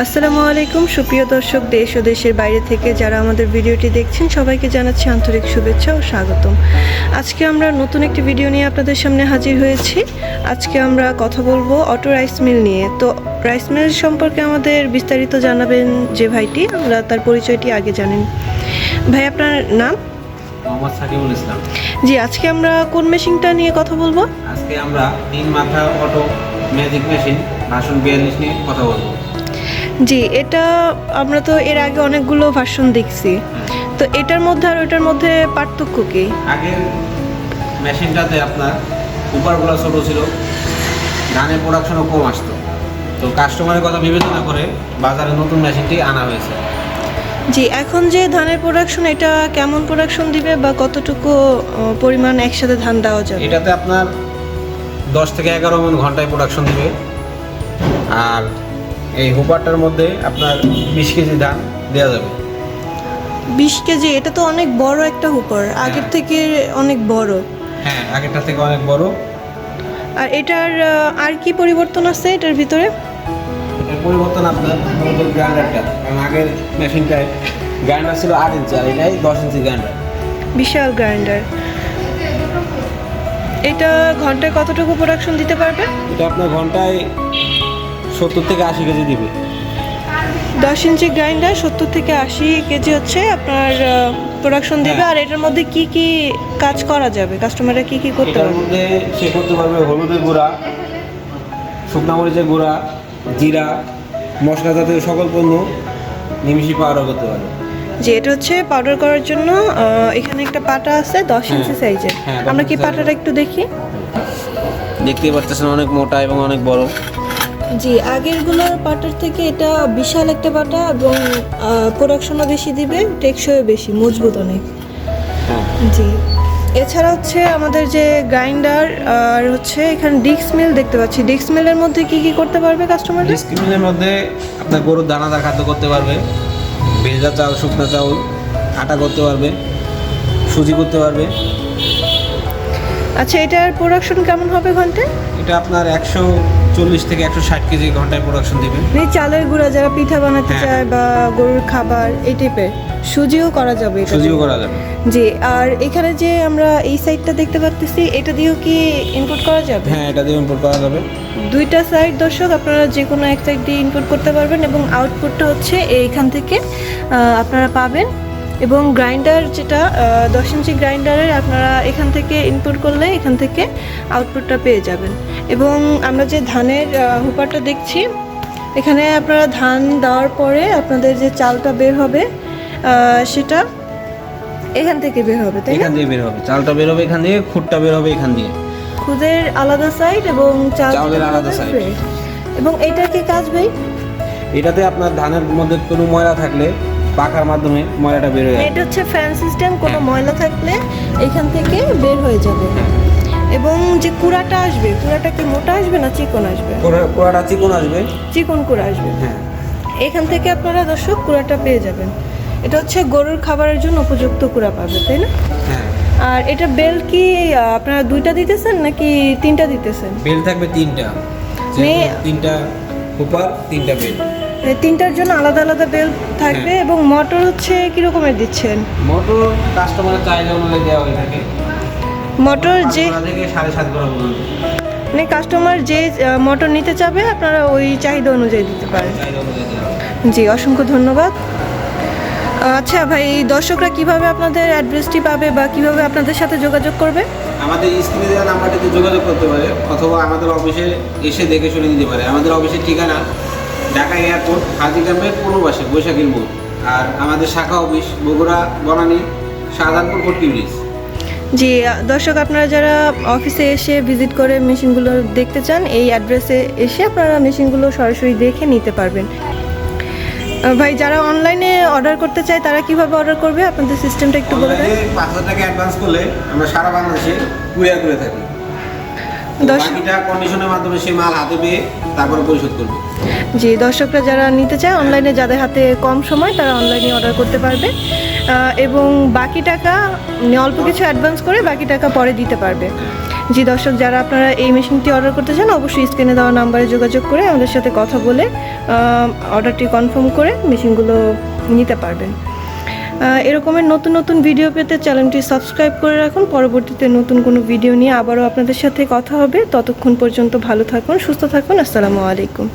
আসসালামু আলাইকুম সুপ্রিয় দর্শক দেশ ও দেশের বাইরে থেকে যারা আমাদের ভিডিওটি দেখছেন সবাইকে জানাচ্ছি আন্তরিক শুভেচ্ছা ও স্বাগতম। আজকে আমরা নতুন একটি ভিডিও নিয়ে আপনাদের সামনে হাজির হয়েছি। আজকে আমরা কথা বলব অটো রাইস মিল নিয়ে। তো রাইস মিল সম্পর্কে আমাদের বিস্তারিত জানাবেন যে ভাইটি আমরা তার পরিচয়টি আগে জানেন। ভাই আপনার নাম? মোহাম্মদ সাকিবুল ইসলাম। জি আজকে আমরা কোন মেশিনটা নিয়ে কথা বলব? আজকে আমরা তিন মাথা অটো ম্যাজিক মেশিন ভাষণ বিয়াল্লিশ নিয়ে কথা বলব। জি এটা আমরা তো এর আগে অনেকগুলো ভার্সন দেখছি। তো এটার মধ্যে আর ওটার মধ্যে পার্থক্য কি? আগের মেশিনটাতে আপনার উপরগুলো ছোটো ছিল ধানের প্রোডাকশনও কম আসতো। তো কাস্টমারের কথা বিবেচনা করে বাজারে নতুন মেশিনটি আনা হয়েছে। জি এখন যে ধানের প্রোডাকশন এটা কেমন প্রোডাকশন দিবে বা কতটুকু পরিমাণ একসাথে ধান দেওয়া যাবে? এটাতে আপনার দশ থেকে এগারো মন ঘন্টায় প্রোডাকশন দিবে। আর এই হুপারটার মধ্যে আপনার বিশ কেজি ধান দেওয়া যাবে। বিশ কেজি এটা তো অনেক বড় একটা হুপার আগের থেকে অনেক বড়। হ্যাঁ আগেরটা থেকে অনেক বড়। আর এটার আর কি পরিবর্তন আছে এটার ভিতরে? এর পরিবর্তন আপনার মূলত গ্রাইন্ডারটা কারণ আগের মেশিনটায় গ্রাইন্ডার ছিল আট ইঞ্চি আর এটাই দশ ইঞ্চি গ্রাইন্ডার বিশাল গ্রাইন্ডার এটা ঘন্টায় কতটুকু প্রোডাকশন দিতে পারবে? এটা আপনার ঘন্টায় সত্তর থেকে আশি কেজি দিবে। দশ ইঞ্চি গ্রাইন্ডার সত্তর থেকে আশি কেজি হচ্ছে আপনার প্রোডাকশন দেবে হ্যাঁ। আর এটার মধ্যে কি কি কাজ করা যাবে? কাস্টমাররা কি কি করতে এটার পারবে? মধ্যে সে করতে পারবে হলুদের গুঁড়া শুকনা মরিচের গুঁড়া জিরা মশলা জাতীয় সকল পণ্য নিমিশি পাউডার করতে পারবে। যে এটা হচ্ছে পাউডার করার জন্য এখানে একটা পাটা আছে দশ হ্যাঁ। ইঞ্চি সাইজের হ্যাঁ, আমরা কি পাটাটা একটু দেখি? দেখতেই পাচ্ছেন অনেক মোটা এবং অনেক বড়। জি আগেরগুলোর পাটার থেকে এটা বিশাল একটা পাটা এবং প্রোডাকশনও বেশি দিবে টেকসইও বেশি মজবুত অনেক। হ্যাঁ। জি। এছাড়া হচ্ছে আমাদের যে গ্রাইন্ডার আর হচ্ছে এখানে ডিক্স মিল দেখতে পাচ্ছি। ডিক্স মিলের মধ্যে কি কি করতে পারবে কাস্টমার ডিক্স মিলের মধ্যে আপনার গরুর দানাদার খাদ্য করতে পারবে ভেজা চাল শুকনা চাউল আটা করতে পারবে সুজি করতে পারবে। আচ্ছা এটার প্রোডাকশন কেমন হবে ঘন্টায়? এটা আপনার একশো চল্লিশ থেকে একশো ষাট কেজি ঘন্টায় প্রোডাকশন দিবে। মানে চালের গুঁড়া যারা পিঠা বানাতে হ্যাঁ। চায় বা গরুর খাবার এই টাইপের সুজিও করা যাবে সুজিও করা যাবে। জি আর এখানে যে আমরা এই সাইডটা দেখতে পাচ্ছি এটা দিয়েও কি ইনপুট করা যাবে? হ্যাঁ এটা দিয়ে ইনপুট করা যাবে। দুইটা সাইড দর্শক আপনারা যে কোনো এক সাইড দিয়ে ইনপুট করতে পারবেন এবং আউটপুটটা হচ্ছে এইখান থেকে আপনারা পাবেন। এবং গ্রাইন্ডার যেটা দশ ইঞ্চি গ্রাইন্ডারের আপনারা এখান থেকে ইনপুট করলে এখান থেকে আউটপুটটা পেয়ে যাবেন। এবং আমরা যে ধানের হুপারটা দেখছি এখানে আপনারা ধান দেওয়ার পরে আপনাদের যে চালটা বের হবে সেটা এখান থেকে বের হবে তাই এখান থেকে বের হবে। চালটা বের হবে এখান দিয়ে খুঁটটা বের হবে এখান দিয়ে। খুদের আলাদা সাইড এবং চালের আলাদা side। এবং এইটার কি কাজ ভাই? এটাতে আপনার ধানের মধ্যে কোনো ময়লা থাকলে পাখার মাধ্যমে ময়লাটা বের হয়ে যাবে এটা হচ্ছে ফ্যান সিস্টেম কোনো হ্যাঁ। ময়লা থাকলে এখান থেকে বের হয়ে যাবে। এবং যে কুড়াটা আসবে কুড়াটা কি মোটা আসবে না চিকন আসবে? কোড়া- কোড়াটা চিকন আসবে। চিকন কুড়া আসবে। হ্যাঁ। এখান থেকে আপনারা দর্শক কুড়াটা পেয়ে যাবেন। এটা হচ্ছে গরুর খাবারের জন্য উপযুক্ত কুড়া পাবে তাই না? হ্যাঁ। আর এটা বেল কি আপনারা দুইটা দিতেছেন নাকি তিনটা দিতেছেন? বেল থাকবে তিনটা। তিনটা কুপার তিনটা বেল। তিনটার জন্য আলাদা আলাদা বেল থাকবে হ্যাঁ। এবং মটর হচ্ছে কি রকমের দিচ্ছেন? মটর কাস্টমারের চাহিদা অনুযায়ী দেওয়া হয়ে থাকে। মোটর যে মানে কাস্টমার যে মোটর নিতে চাবে আপনারা ওই চাহিদা অনুযায়ী দিতে পারেন। জি অসংখ্য ধন্যবাদ। আচ্ছা ভাই দর্শকরা কীভাবে আপনাদের অ্যাড্রেসটি পাবে বা কীভাবে আপনাদের সাথে যোগাযোগ করবে? আমাদের স্ক্রিনে দেওয়া নাম্বারটিতে যোগাযোগ করতে পারে অথবা আমাদের অফিসে এসে দেখে শুনে নিতে পারে। আমাদের অফিসের ঠিকানা ঢাকা এয়ারপোর্ট হাজিগ্রামের পূর্ববাসে বৈশাখীর মোড়। আর আমাদের শাখা office Bogura Banani Shahjahanpur forty bridge জি দর্শক আপনারা যারা অফিসে এসে ভিজিট করে মেশিনগুলো দেখতে চান এই অ্যাড্রেসে এসে আপনারা মেশিনগুলো সরাসরি দেখে নিতে পারবেন। ভাই যারা অনলাইনে অর্ডার করতে চায় তারা কীভাবে অর্ডার করবে? আপনাদের সিস্টেমটা একটু বলে দেন। অনলাইনে পাঁচ হাজার টাকা অ্যাডভান্স করলে আমরা সারা বাংলাদেশে কুরিয়ার করে থাকি। বাকিটা কন্ডিশনের মাধ্যমে সে মাল হাতে পেয়ে তারপরে পরিশোধ করবে। জি দর্শকরা যারা নিতে চায় অনলাইনে যাদের হাতে কম সময়, তারা অনলাইনে অর্ডার করতে পারবে। এবং বাকি টাকা মানে অল্প কিছু অ্যাডভান্স করে বাকি টাকা পরে দিতে পারবে। জি দর্শক, যারা আপনারা এই মেশিনটি অর্ডার করতে চান, অবশ্যই স্ক্রিনে দেওয়া নাম্বারে যোগাযোগ করে আমাদের সাথে কথা বলে অর্ডারটি কনফার্ম করে মেশিনগুলো নিতে পারবেন। এরকমের নতুন নতুন ভিডিও পেতে চ্যানেলটি সাবস্ক্রাইব করে রাখুন। পরবর্তীতে নতুন কোনো ভিডিও নিয়ে আবারও আপনাদের সাথে কথা হবে। ততক্ষণ পর্যন্ত ভালো থাকুন, সুস্থ থাকুন। আসসালামু আলাইকুম।